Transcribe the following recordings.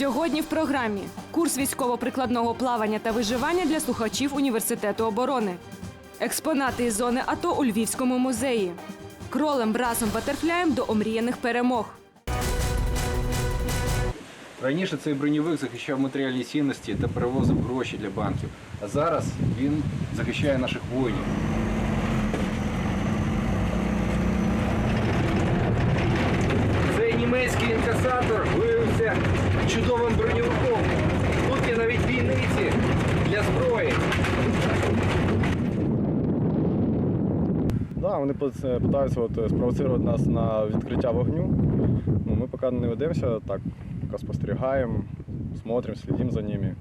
Сьогодні в програмі курс військово-прикладного плавання та виживання для слухачів університету оборони. Експонати із зони АТО у Львівському музеї. Кролем, брасом, батерфляєм до омріяних перемог. Раніше цей броньовик захищав матеріальні цінності та перевозив гроші для банків. А зараз він захищає наших воїнів. Цей німецький інкасатор виявився чудовим броньовиком. Тут є навіть бійниці для зброї. Да, вони питаються от, спровоцирувати нас на відкриття вогню. Ну, ми поки не ведемося, так, поки спостерігаємо, смотрим, слідимо за ними,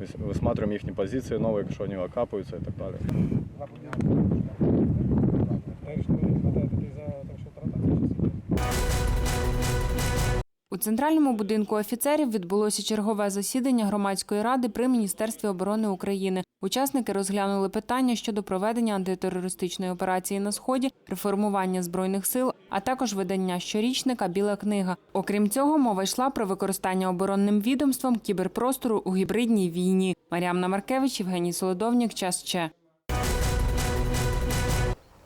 вис- висматриваємо їхні позиції нові, якщо вони окапуються і так далі. Центральному будинку офіцерів відбулося чергове засідання громадської ради при міністерстві оборони України. Учасники розглянули питання щодо проведення антитерористичної операції на сході, реформування збройних сил, а також видання щорічника Біла книга. Окрім цього, мова йшла про використання оборонним відомством кіберпростору у гібридній війні. Маріамна Маркевич, Євгеній Солодовнік. Час ще.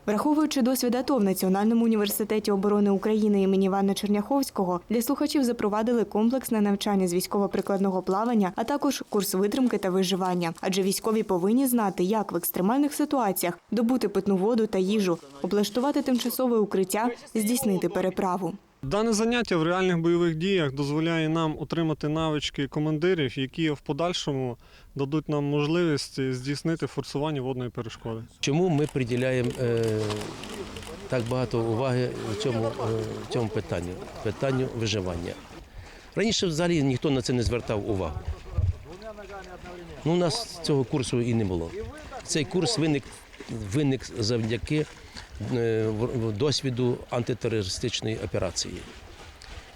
Враховуючи досвід АТО в Національному університеті оборони України імені Івана Черняховського, для слухачів запровадили комплексне навчання з військово-прикладного плавання, а також курс витримки та виживання. Адже військові повинні знати, як в екстремальних ситуаціях добути питну воду та їжу, облаштувати тимчасове укриття, здійснити переправу. Дане заняття в реальних бойових діях дозволяє нам отримати навички командирів, які в подальшому дадуть нам можливість здійснити форсування водної перешкоди. Чому ми приділяємо е, так багато уваги цьому, е, цьому питанню, питанню виживання? Раніше взагалі ніхто на це не звертав увагу. Ну, у нас цього курсу і не було. Цей курс виник, виник завдяки досвіду антитерористичної операції.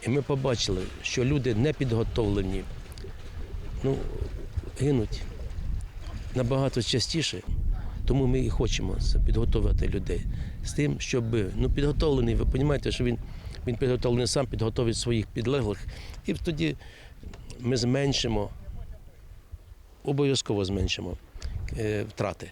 І ми побачили, що люди не підготовлені, ну, гинуть набагато частіше. Тому ми і хочемо підготувати людей з тим, щоб ну, підготовлений, ви розумієте, що він, він підготовлений сам, підготовить своїх підлеглих, і тоді ми зменшимо, обов'язково зменшимо е, втрати.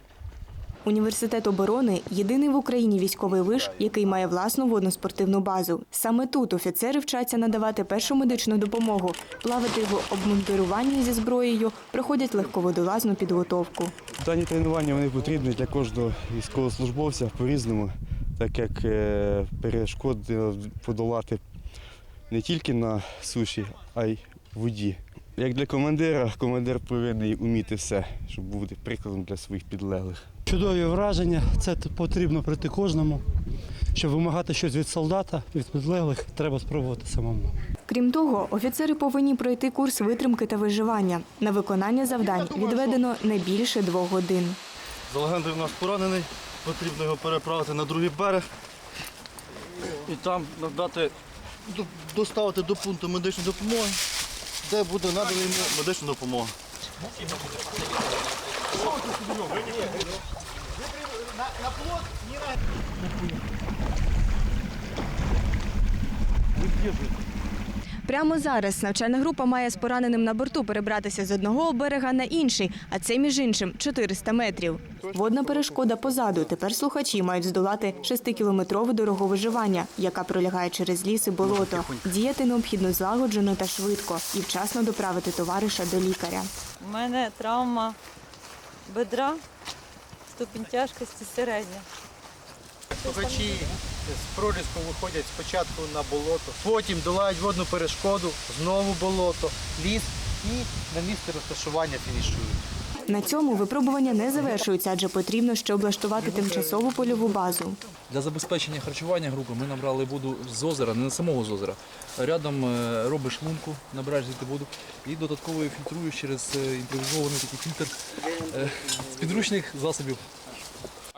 Університет оборони єдиний в Україні військовий виш, який має власну водноспортивну базу. Саме тут офіцери вчаться надавати першу медичну допомогу, плавати в обмундируванні зі зброєю, проходять легководолазну підготовку. Дані тренування вони потрібні для кожного військовослужбовця по-різному, так як е, перешкоди подолати не тільки на суші, а й в воді. Як для командира, командир повинен вміти все, щоб бути прикладом для своїх підлеглих. Чудові враження, це потрібно пройти кожному. Щоб вимагати щось від солдата, від підлеглих, треба спробувати самому. Крім того, офіцери повинні пройти курс витримки та виживання. На виконання завдань відведено не більше двох годин. Залегендер у нас поранений, потрібно його переправити на другий берег і там надати, доставити до пункту медичної допомоги, де буде надана йому медична допомога. Прямо зараз навчальна група має з пораненим на борту перебратися з одного берега на інший, а це між іншим 400 метрів. Водна перешкода позаду. Тепер слухачі мають здолати 6-кілометрову дорогу виживання, яка пролягає через ліс і болото. Діяти необхідно злагоджено та швидко і вчасно доправити товариша до лікаря. У мене травма бедра, ступінь тяжкості середня. Слухачі з проліску виходять спочатку на болото, потім долають водну перешкоду, знову болото, ліс і на місце розташування фінішують. На цьому випробування не завершуються, адже потрібно ще облаштувати тимчасову польову базу. Для забезпечення харчування групи ми набрали воду з озера, не з самого з озера. Рядом е, робиш лунку, набираєш звідти воду і додатково її фільтруєш через е, імпровізований такий фільтр е, з підручних засобів.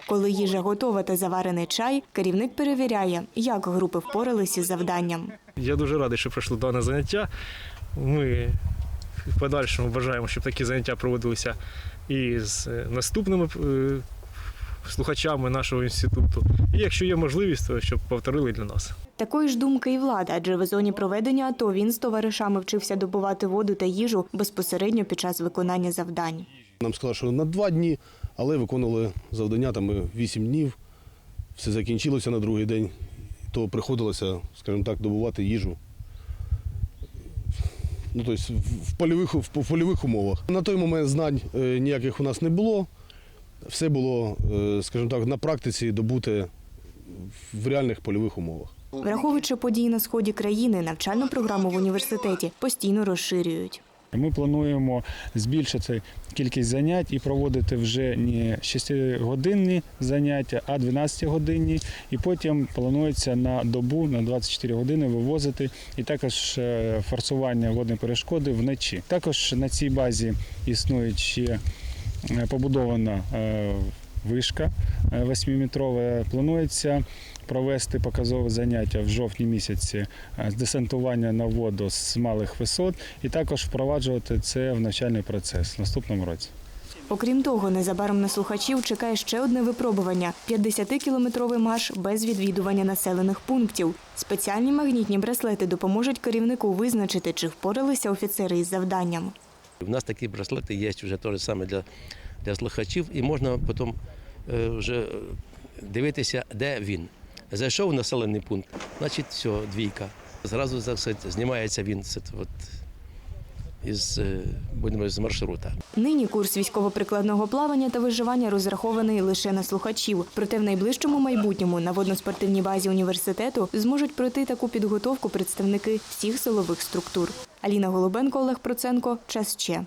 Коли їжа готова та заварений чай, керівник перевіряє, як групи впоралися з завданням. Я дуже радий, що пройшло дане заняття. Ми в подальшому бажаємо, щоб такі заняття проводилися і з е, наступними е, слухачами нашого інституту. І якщо є можливість, то щоб повторили для нас. Такої ж думки і влада, адже в зоні проведення АТО він з товаришами вчився добувати воду та їжу безпосередньо під час виконання завдань. Нам сказали, що на два дні, але виконували завдання там вісім днів. Все закінчилося на другий день, то приходилося, скажімо так, добувати їжу. Ну, тобто в польових, в польових умовах. На той момент знань е, ніяких у нас не було. Все було, е, скажімо так, на практиці добути в реальних польових умовах. Враховуючи події на сході країни, навчальну програму в університеті постійно розширюють. Ми плануємо збільшити кількість занять і проводити вже не 6-годинні заняття, а 12-годинні. І потім планується на добу на 24 години вивозити і також е, форсування водної перешкоди вночі. Також на цій базі існує ще е, побудована е, вишка 8-метрова. Планується провести показове заняття в жовтні місяці е, з десантування на воду з малих висот і також впроваджувати це в навчальний процес в наступному році. Окрім того, незабаром на слухачів чекає ще одне випробування – 50-кілометровий марш без відвідування населених пунктів. Спеціальні магнітні браслети допоможуть керівнику визначити, чи впоралися офіцери із завданням. У нас такі браслети є вже теж саме для, для слухачів, і можна потім е, вже дивитися, де він. Зайшов в населений пункт, значить, все, двійка. Зразу так сказати, знімається він от, із, е, будемо, з маршрута. Нині курс військово-прикладного плавання та виживання розрахований лише на слухачів. Проте в найближчому майбутньому на водноспортивній базі університету зможуть пройти таку підготовку представники всіх силових структур. Аліна Голубенко, Олег Проценко. Час ще.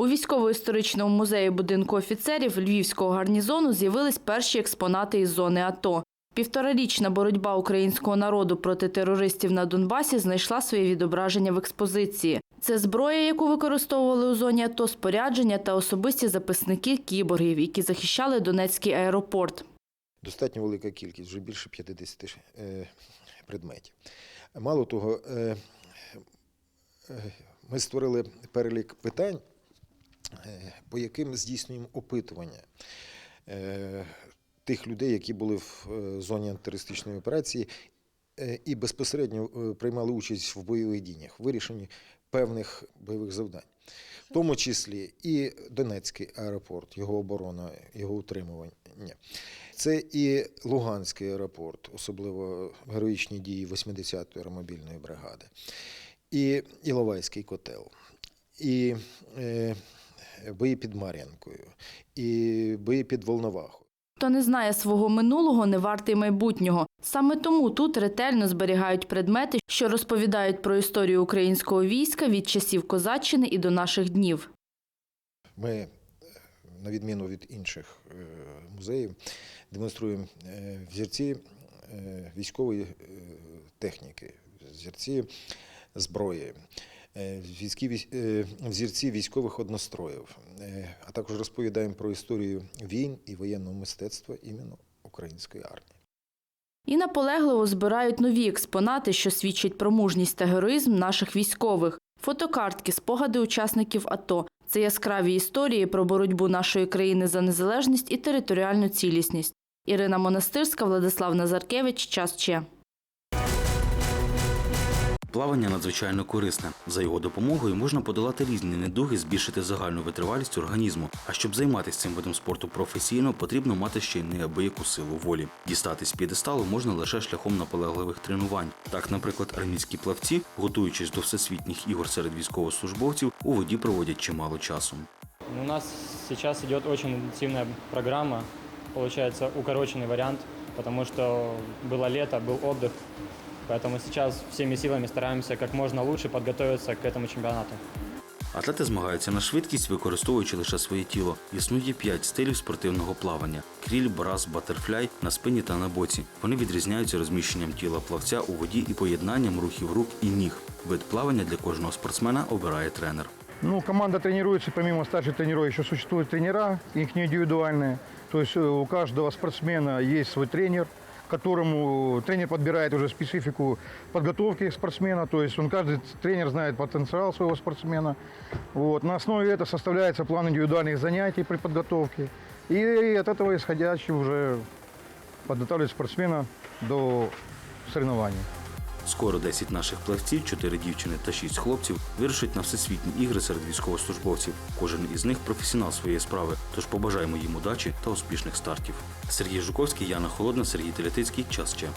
У військово-історичному музеї будинку офіцерів Львівського гарнізону з'явились перші експонати із зони АТО. Півторарічна боротьба українського народу проти терористів на Донбасі знайшла своє відображення в експозиції. Це зброя, яку використовували у зоні АТО, спорядження та особисті записники кіборгів, які захищали Донецький аеропорт. Достатньо велика кількість, вже більше 50 е, предметів. Мало того, е, е, ми створили перелік питань, по яким здійснюємо опитування е, тих людей, які були в е, зоні антитерористичної операції е, і безпосередньо е, приймали участь в бойових діях, вирішенні певних бойових завдань. В тому числі і Донецький аеропорт, його оборона, його утримування. Це і Луганський аеропорт, особливо героїчні дії 80-ї аеромобільної бригади, і Іловайський котел, і е, бої під Мар'янкою, і бої під Волновахою. Хто не знає свого минулого, не вартий майбутнього. Саме тому тут ретельно зберігають предмети, що розповідають про історію українського війська від часів козаччини і до наших днів. Ми, е, на відміну від інших е, музеїв, демонструємо е, взірці військової техніки, взірці зброї, е, е, взірці військових одностроїв, е, а також розповідаємо про історію війн і воєнного мистецтва іменно української армії. І наполегливо збирають нові експонати, що свідчать про мужність та героїзм наших військових. Фотокартки, спогади учасників АТО. Це яскраві історії про боротьбу нашої країни за незалежність і територіальну цілісність. Ірина Монастирська, Владислав Назаркевич. Час Че. Плавання надзвичайно корисне. За його допомогою можна подолати різні недуги, збільшити загальну витривалість організму. А щоб займатися цим видом спорту професійно, потрібно мати ще й неабияку силу волі. Дістатись з п'єдесталу можна лише шляхом наполегливих тренувань. Так, наприклад, армійські плавці, готуючись до всесвітніх ігор серед військовослужбовців, у воді проводять чимало часу. У нас сейчас идет очень интенсивная программа, получается укороченный вариант, потому что было лето, был отдых, поэтому сейчас всеми силами стараемся как можно лучше подготовиться к этому чемпионату. Атлети змагаються на швидкість, використовуючи лише своє тіло. Існує п'ять стилів спортивного плавання: кріль, брас, батерфляй на спині та на боці. Вони відрізняються розміщенням тіла плавця у воді і поєднанням рухів рук і ніг. Вид плавання для кожного спортсмена обирає тренер. Ну, команда тренируется, помимо старших тренеров, еще существуют тренера, их индивидуальные. То есть э, у каждого спортсмена есть свой тренер, которому тренер подбирает уже специфику подготовки спортсмена, то есть он каждый тренер знает потенциал своего спортсмена. Вот. На основе этого составляется план индивидуальных занятий при подготовке. И от этого исходящий уже подготавливает спортсмена до соревнований. Скоро 10 наших плавців, 4 дівчини та 6 хлопців вирушать на всесвітні ігри серед військовослужбовців. Кожен із них професіонал своєї справи. Тож побажаємо їм удачі та успішних стартів. Сергій Жуковський, Яна Холодна, Сергій Телятицький. Час ще.